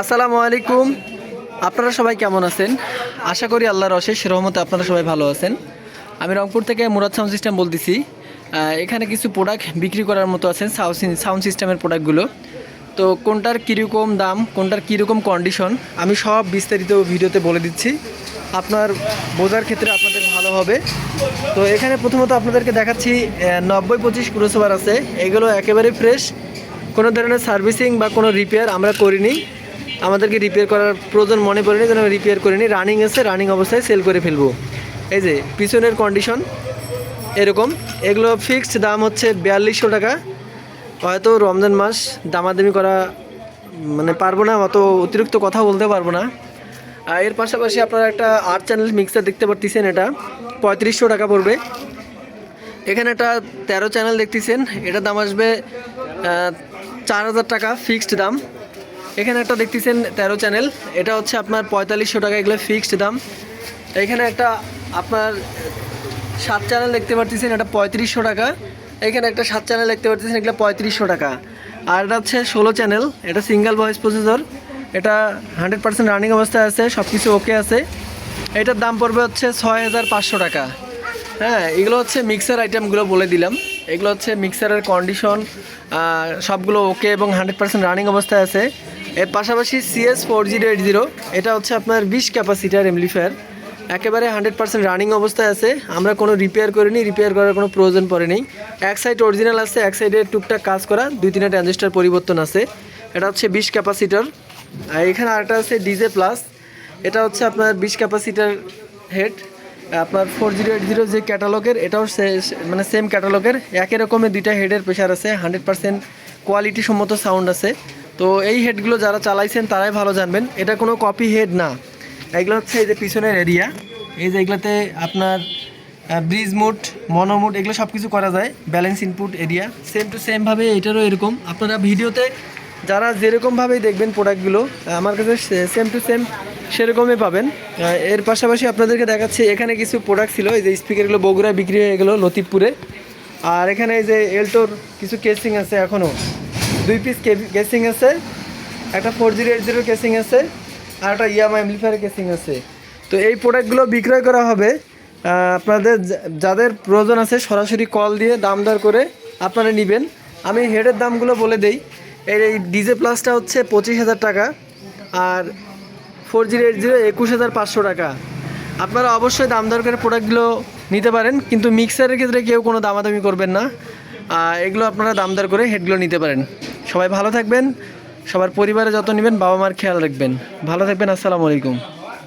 আসসালামু আলাইকুম। আপনারা সবাই কেমন আছেন? আশা করি আল্লাহর অশেষ রহমতে আপনারা সবাই ভালো আছেন। আমি রংপুর থেকে মুরাদ সাউন্ড সিস্টেম বলতেছি। এখানে কিছু প্রোডাক্ট বিক্রি করার মতো আছেন সাউন্ড সিস্টেমের প্রোডাক্টগুলো তো কোনটার কীরকম দাম, কোনটার কীরকম কন্ডিশন আমি সব বিস্তারিত ভিডিওতে বলে দিচ্ছি। আপনার বোঝার ক্ষেত্রে আপনাদের ভালো হবে। তো এখানে প্রথমত আপনাদেরকে দেখাচ্ছি নব্বই পঁচিশ ক্রোসোভার আছে। এগুলো একেবারে ফ্রেশ কোনো ধরনের সার্ভিসিং বা কোনো রিপেয়ার আমরা করিনি। আমাদেরকে রিপেয়ার করার প্রয়োজন মনে পড়েনি যেন রিপেয়ার করিনি। রানিং এসে রানিং অবস্থায় সেল করে ফেলব। এই যে, পিছনের কন্ডিশন এরকম। এগুলো ফিক্সড দাম হচ্ছে বিয়াল্লিশশো টাকা। হয়তো রমজান মাস, দামাদামি করা মানে পারব না, অত অতিরিক্ত কথা বলতে পারব না। আর এর পাশাপাশি আপনারা একটা আট চ্যানেল মিক্সার দেখতে পারতেছেন এটা। পঁয়ত্রিশশো টাকা পড়বে। এখানে একটা তেরো চ্যানেল দেখতেছেন। এটার দাম আসবে চার হাজার টাকা ফিক্সড দাম। এখানে একটা দেখতেছেন তেরো চ্যানেল এটা হচ্ছে আপনার পঁয়তাল্লিশশো টাকা এগুলো ফিক্সড দাম। এখানে একটা আপনার সাত চ্যানেল দেখতে পারতেছেন, এটা পঁয়ত্রিশশো টাকা। এখানে একটা সাত চ্যানেল দেখতে পারতেছেন, এগুলো পঁয়ত্রিশশো টাকা। আর এটা হচ্ছে ষোলো চ্যানেল এটা সিঙ্গেল ভয়েস প্রসেসর এটা হান্ড্রেড পার্সেন্ট রানিং অবস্থায় আছে সব কিছু ওকে আছে। এটার দাম পড়বে হচ্ছে ছয় হাজার পাঁচশো টাকা। হ্যাঁ এগুলো হচ্ছে মিক্সার আইটেমগুলো বলে দিলাম। এগুলো হচ্ছে মিক্সারের কন্ডিশন সবগুলো ওকে এবং হান্ড্রেড পার্সেন্ট রানিং অবস্থায় আছে। এর পাশাপাশি CS four zero eight zero এটা হচ্ছে আপনার বিশ ক্যাপাসিটার এমলিফায়ার একেবারে হান্ড্রেড পার্সেন্ট রানিং অবস্থায় আছে। আমরা কোনো রিপেয়ার করিনি রিপেয়ার করার কোনো প্রয়োজন পড়েনি। এক সাইড অরিজিনাল আছে, এক সাইডে টুকটাক কাজ করা, দুই তিনটা ট্রানজিস্টার পরিবর্তন আছে। এটা হচ্ছে বিশ ক্যাপাসিটার আর এখানে আরেকটা আছে ডিজে প্লাস এটা হচ্ছে আপনার বিশ ক্যাপাসিটার হেড আপনার ফোর জিরো এইট জিরো যে ক্যাটালগের এটাও মানে সেম ক্যাটালগের একই রকমের দুইটা হেডের প্রেশার আছে হান্ড্রেড পার্সেন্ট কোয়ালিটি সম্মত সাউন্ড আছে। তো এই হেডগুলো যারা চালাইছেন, তারাই ভালো জানবেন। এটা কোনো কপি হেড না। এগুলো হচ্ছে এই যে পিছনের এরিয়া এই যে এগুলোতে আপনার ব্রিজ মুড মনো মুড এগুলো সব কিছু করা যায়। Balance input area same to সেমভাবে এটারও এরকম। আপনারা ভিডিওতে যারা যেরকমভাবেই দেখবেন প্রোডাক্টগুলো আমার কাছে সেম টু সেম সেরকমই পাবেন। এর পাশাপাশি আপনাদেরকে দেখাচ্ছি, এখানে কিছু প্রোডাক্ট ছিল, এই যে স্পিকারগুলো বগুড়ায় বিক্রি হয়ে গেলো লতিফপুরে। আর এখানে এই যে এলটোর কিছু কেসিং আছে এখনও দুই পিস কেসিং আছে, একটা four zero eight zero casing আছে, আর একটা ইয়ামা এমপ্লিফায়ার কেসিং আছে। তো এই প্রোডাক্টগুলো বিক্রয় করা হবে। আপনাদের যাদের প্রয়োজন আছে, সরাসরি কল দিয়ে দাম দর করে আপনারা নেবেন। আমি হেডের দামগুলো বলে দেই। এই ডিজে প্লাসটা হচ্ছে পঁচিশ হাজার টাকা। আর ফোর জিরো এইট জিরো একুশ হাজার পাঁচশো টাকা। আপনারা অবশ্যই দাম দরকারের প্রোডাক্টগুলো নিতে পারেন, কিন্তু মিক্সারের ক্ষেত্রে কেউ কোনো দামাদামি করবেন না। এগুলো আপনারা দাম দর করে হেডগুলো নিতে পারেন। সবাই ভালো থাকবেন, সবার পরিবারে যত নেবেন বাবা মার খেয়াল রাখবেন। ভালো থাকবেন, আসসালামু আলাইকুম।